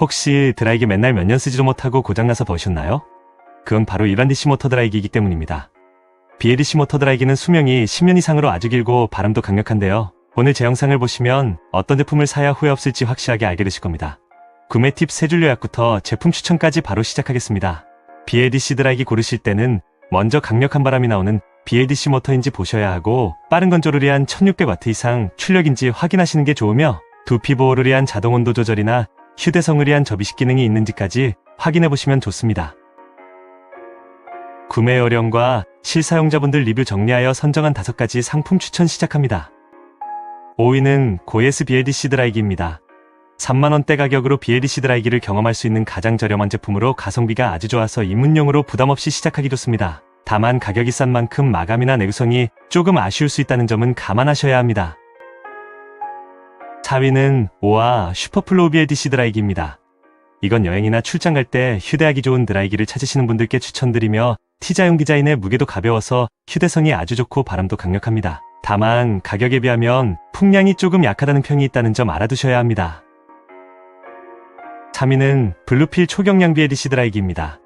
혹시 드라이기 맨날 몇 년 쓰지도 못하고 고장나서 버셨나요? 그건 바로 이란디시 모터 드라이기이기 때문입니다. BLDC 모터 드라이기는 수명이 10년 이상으로 아주 길고 바람도 강력한데요. 오늘 제 영상을 보시면 어떤 제품을 사야 후회 없을지 확실하게 알게 되실 겁니다. 구매 팁 세 줄 요약부터 제품 추천까지 바로 시작하겠습니다. BLDC 드라이기 고르실 때는 먼저 강력한 바람이 나오는 BLDC 모터인지 보셔야 하고 빠른 건조를 위한 1600W 이상 출력인지 확인하시는 게 좋으며 두피 보호를 위한 자동 온도 조절이나 휴대성을 위한 접이식 기능이 있는지까지 확인해 보시면 좋습니다. 구매 요령과 실사용자분들 리뷰 정리하여 선정한 5가지 상품 추천 시작합니다. 5위는 고예스 BLDC 드라이기입니다. 3만원대 가격으로 BLDC 드라이기를 경험할 수 있는 가장 저렴한 제품으로 가성비가 아주 좋아서 입문용으로 부담없이 시작하기 좋습니다. 다만 가격이 싼 만큼 마감이나 내구성이 조금 아쉬울 수 있다는 점은 감안하셔야 합니다. 4위는 오아 슈퍼플로우 BLDC 드라이기입니다. 이건 여행이나 출장 갈 때 휴대하기 좋은 드라이기를 찾으시는 분들께 추천드리며 T자용 디자인의 무게도 가벼워서 휴대성이 아주 좋고 바람도 강력합니다. 다만 가격에 비하면 풍량이 조금 약하다는 평이 있다는 점 알아두셔야 합니다. 3위는 블루필 초경량 BLDC 드라이기입니다.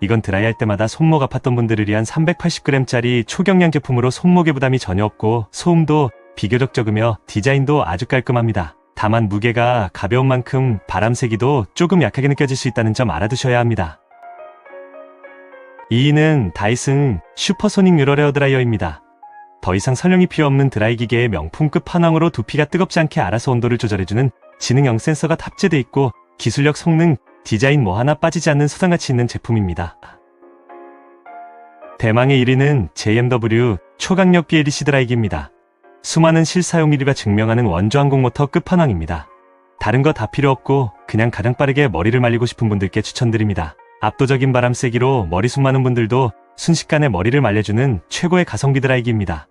이건 드라이할 때마다 손목 아팠던 분들을 위한 380g짜리 초경량 제품으로 손목에 부담이 전혀 없고 소음도 비교적 적으며 디자인도 아주 깔끔합니다. 다만 무게가 가벼운 만큼 바람 세기도 조금 약하게 느껴질 수 있다는 점 알아두셔야 합니다. 2위는 다이슨 슈퍼소닉 뮤럴 에어 드라이어입니다. 더 이상 설명이 필요 없는 드라이 기계의 명품급 판왕으로 두피가 뜨겁지 않게 알아서 온도를 조절해주는 지능형 센서가 탑재돼 있고 기술력 성능, 디자인 뭐 하나 빠지지 않는 소장가치 있는 제품입니다. 대망의 1위는 JMW 초강력 BLDC 드라이기입니다. 수많은 실사용 리뷰가 증명하는 원조 항공 모터 끝판왕입니다. 다른 거 다 필요 없고 그냥 가장 빠르게 머리를 말리고 싶은 분들께 추천드립니다. 압도적인 바람 세기로 머리 숱 많은 분들도 순식간에 머리를 말려주는 최고의 가성비 드라이기입니다.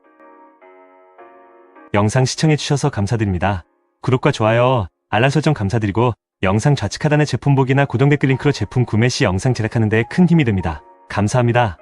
영상 시청해주셔서 감사드립니다. 구독과 좋아요, 알람 설정 감사드리고 영상 좌측 하단의 제품 보기나 고정 댓글 링크로 제품 구매 시 영상 제작하는 데 큰 힘이 됩니다. 감사합니다.